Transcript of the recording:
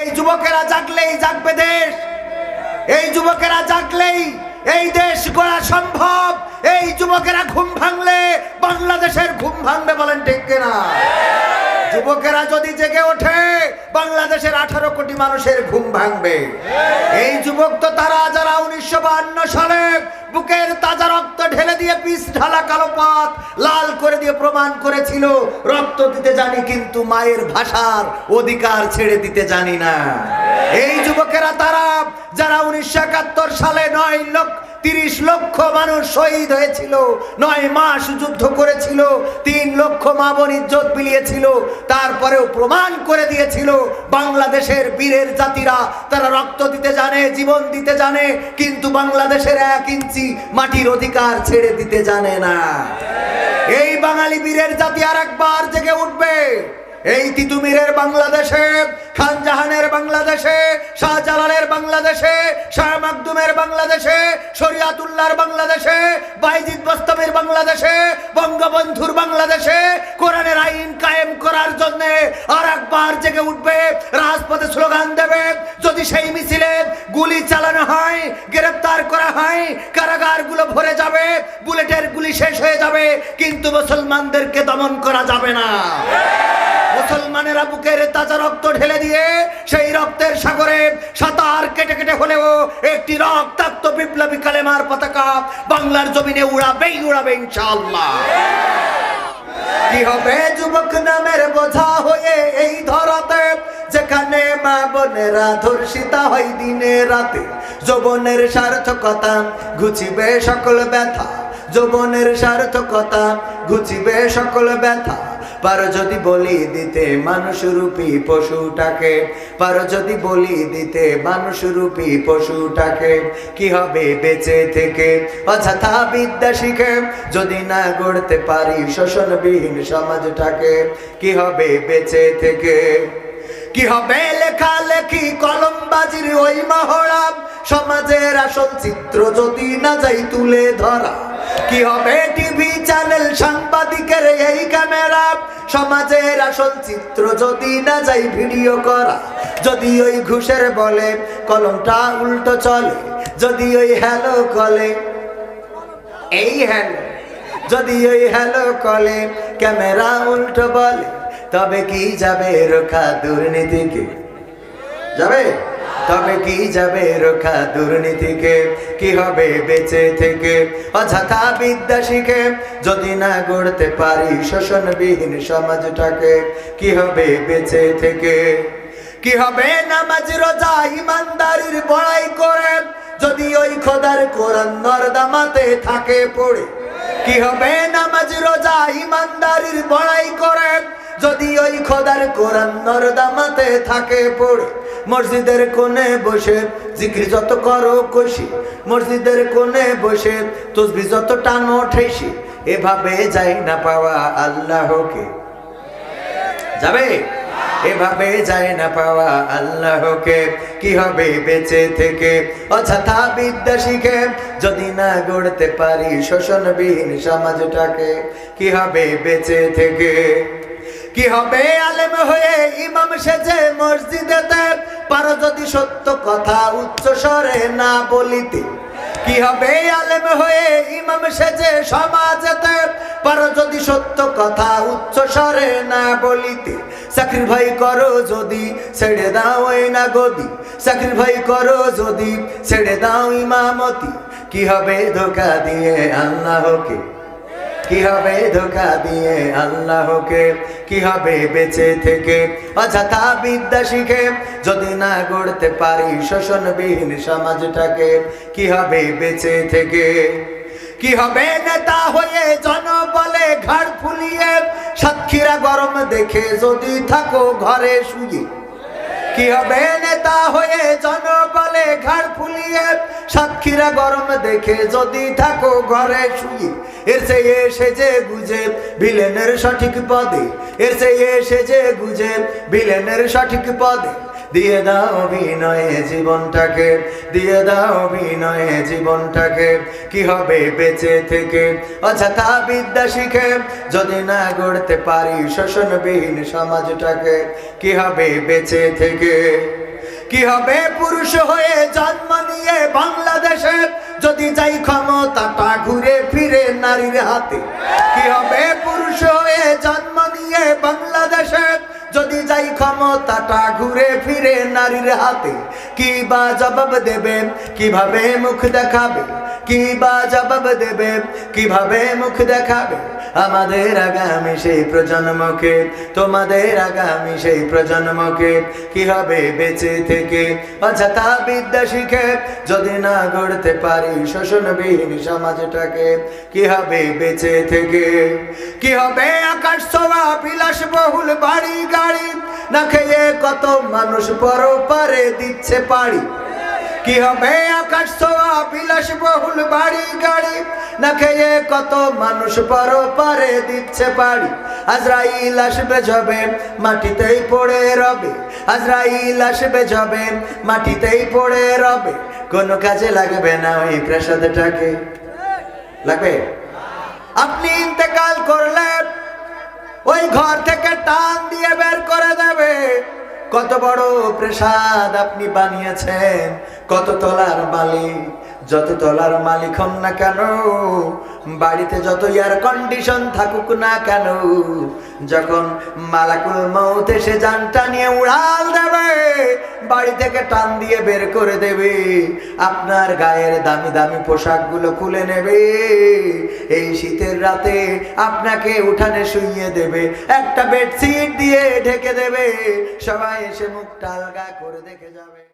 এই যুবকেরা জাগলেই জাগবে দেশ। এই যুবকেরা জাগলেই এই দেশ গড়া সম্ভব। এই যুবকেরা ঘুম ভাঙলে বাংলাদেশের ঘুম ভাঙবে বলেন ঠিক কিনা? যুবকেরা যদি জেগে ওঠে বাংলাদেশের আঠারো কোটি মানুষের ঘুম ভাঙবে। এই যুবক তো তারা যারা উনিশশো সালে বুকের তাজা রক্ত ঢেলে দিয়ে পিস ঢালা কালো পাত লাল করে দিয়ে প্রমাণ করেছিল রক্ত দিতে জানি কিন্তু মায়ের ভাষার অধিকার ছেড়ে দিতে জানি না। এই যুবকেরা তারা যারা উনিশশো একাত্তর সালে নয় লক্ষ তিরিশ লক্ষ মানুষ শহীদ হয়েছিল, নয় মাস যুদ্ধ করেছিল, তিন লক্ষ মা বোন ইজ্জত বিলিয়েছিল তারপরেও প্রমাণ করে দিয়েছিল বাংলাদেশের বীরের জাতিরা, তারা রক্ত দিতে জানে, জীবন দিতে জানে, কিন্তু বাংলাদেশের এক ইঞ্চি মাটির অধিকার ছেড়ে দিতে জানে না। এই বাঙালি বীরের জাতি আর একবার জেগে উঠবে। এই তিতুমিরের বাংলাদেশে খান জাহানের বাংলাদেশে, শাহজালালের বাংলাদেশে, শাহ মাকদুমের বাংলাদেশে, শরিয়াতুল্লাহর বাংলাদেশে, বাইজিদ বস্তমের বাংলাদেশে, বঙ্গবন্ধুর বাংলাদেশে কোরআনের আইন কায়েম করার জন্য আর একবার জেগে উঠবে, রাজপথে স্লোগান দেবে, যদি সেই মিছিলে গুলি চালানো হয় গ্রেফতার করা হয়, কারাগারগুলো ভরে যাবে, বুলেটের গুলি শেষ হয়ে যাবে, কিন্তু মুসলমানদেরকে দমন করা যাবে না। মুসলমানেরা বুকের তাজা রক্ত ঢেলে দিয়ে সেই রক্তের সাগরে সাঁতার কেটে কেটে হলেও একটি রক্তাক্ত বিপ্লবী কালেমার পতাকা বাংলার জমিনে উড়াবেই উড়াবে ইনশাআল্লাহ। কি হবে যুবক নামের বোঝা হয়ে মা বোনেরা ধর্ষিতা হয় দিনে রাতে। যৌবনের সার্থকতা ঘুচিবে সকল ব্যথা। যৌবনের সার্থকতা ঘুচিবে সকল ব্যথা। পারো যদি বলি দিতে মানুষ রূপী পশুটাকে, পারো যদি বলি দিতে মানুষ রূপী পশুটাকে, কি হবে বেঁচে থেকে? অযথা বিদ্যা শিখে যদি না গড়তে পারি শোষণবিহীন সমাজটাকে, কি হবে বেঁচে থেকে? কি হবে লেখা লেখালেখি, কলমবাজির ওই মহড়া সমাজের আসল চিত্র যদি না যাই তুলে ধরা। কি হবে টিভি চ্যানেল সাংবাদিকের এই ক্যামেরা সমাজের আসল চিত্র যদি না যাই ভিডিও করা। যদি ওই ঘুষের বলে কলমটা উল্টো চলে। যদি ওই হ্যালো কলে এই হ্যালো যদি ওই হ্যালো কলে ক্যামেরা উল্টো বলে। তবে কি যাবে রোখা দুর্নীতিকে? যাবে? তবে কি যাবে রোখা দুর্নীতিকে? কি হবে বেঁচে থেকে? অযথা বিদ্যা শিখে যদি না গড়তে পারি শোষণবিহীন সমাজটাকে, কি হবে বেঁচে থেকে? কি হবে নামাজ, রোজা, ইমানদারির বড়াই করে যদি ওই খোদার কোরআন নরদামাতে থাকে পড়ে? কি হবে নামাজ, রোজা, ইমানদারির বড়াই করে ওই খোদার কোরআন নরদামাতে থাকে পড়ে। মসজিদের কোণে বসে জিক্রি যত করো কষি। মসজিদের কোণে বসে তসবি যত টানো ঠেসি এভাবে যাই না পাওয়া আল্লাহকে। যাবে? এভাবে যায় না পাওয়া আল্লাহকে। কি হবে বেঁচে থেকে? অযথা বিদ্যা শিখে যদি না গড়তে পারি শোষণবিহীন সমাজটাকে, কি হবে বেঁচে থেকে? কি হবে আলেম হয়ে ইমাম সেজে মসজিদেতে? পারো যদি সত্য কথা উচ্চ স্বরে না বলিতে। কি হবে আলেম হয়ে ইমাম সেজে সমাজেতে? পারো যদি সত্য কথা উচ্চ স্বরে না বলিতে। সাক্রিফাই করো যদি ছেড়ে দাও ওই না গদি সাক্রিফাই করো যদি ছেড়ে দাও ইমামতি। কি হবে ধোকা দিয়ে আল্লাহকে? কি হবে ধোকা দিয়ে আল্লাহকে? কি হবে বেঁচে থেকে? অযথা বিদ্যা শিখে যদি না গড়তে পারি শোষণবিহীন সমাজটাকে, কি হবে বেঁচে থেকে? কি হবে নেতা হয়ে জন বলে ঘাড় ফুলিয়ে? সাক্ষীরা গরম দেখে যদি থাকো ঘরে শুয়ে। কি হবে নেতা হয়ে জনবলে ঘাড় ফুলিয়ে? সাক্ষীরা গরম দেখে যদি থাকো ঘরে শুয়ে। এর সে এসে যে গুজে ভিলেনের সঠিক পদে। এর সে এসে যে গুজে ভিলেনের সঠিক পদে। দিয়ে দাও অভিনয়ে জীবনটাকে, দিয়ে দাও অভিনয়ে জীবনটাকে। কি হবে বেঁচে থেকে? অযথা বিদ্যা শিখে যদি না গড়তে পারি শোষণবিহীন সমাজটাকে, কি হবে বেঁচে থেকে? কি হবে পুরুষ হয়ে জন্ম নিয়ে বাংলাদেশে যদি যাই ক্ষমতাটা ঘুরে ফিরে নারীর হাতে? কি হবে পুরুষ হয়ে জন্ম নিয়ে বাংলাদেশে যদি যাই ক্ষমতাটা ঘুরে ফিরে নারীর হাতে কি বা জবাব দেবেন কীভাবে মুখ দেখাবে? কি বা জবাব দেবে? কীভাবে মুখ দেখাবে? আমাদের আগামী সেই প্রজন্মকে, তোমাদের আগামী সেই প্রজন্মকে কি হবে বেঁচে থেকে? অযথা বিদ্যা শিখে যদি না গড়তে পারি শোষণবিহীন সমাজটাকে, কি হবে বেঁচে থেকে? কি হবে আকাশ ছোঁয়া, বিলাস বহুল বাড়ি গাড়ি? না খেয়ে কত মানুষ পর পারে দিচ্ছে পাড়ি? কি হবে আকাশ ছোঁয়া, বিলাস বহুল বাড়ি গাড়ি। না খেয়ে কত মানুষ পর পারে দিচ্ছে পাড়ি আজরাইল আসবে যাবে, মাটিতেই পড়ে রবে। আজরাইল আসবে যাবে, মাটিতেই পড়ে রবে। কোনো কাজে লাগবে না ওই প্রাসাদটাকে। লাগবে? আপনি ইন্তেকাল করলেন, ওই ঘর থেকে টান দিয়ে বের করে দেবে। কত বড় প্রাসাদ আপনি বানিয়েছেন কত তলার মালিক, যত তলার মালিক হন না কেন, বাড়িতে যত এয়ার কন্ডিশন থাকুক না কেন, যখন মালাকুল মৌত এসে যানটা নিয়ে উড়াল দেবে, বাড়ি থেকে টান দিয়ে বের করে দেবে, আপনার গায়ের দামি দামি পোশাকগুলো খুলে নেবে, এই শীতের রাতে আপনাকে উঠানে শুইয়ে দেবে, একটা বেডশিট দিয়ে ঢেকে দেবে, সবাই এসে মুখটা আলগা করে দেখে যাবে।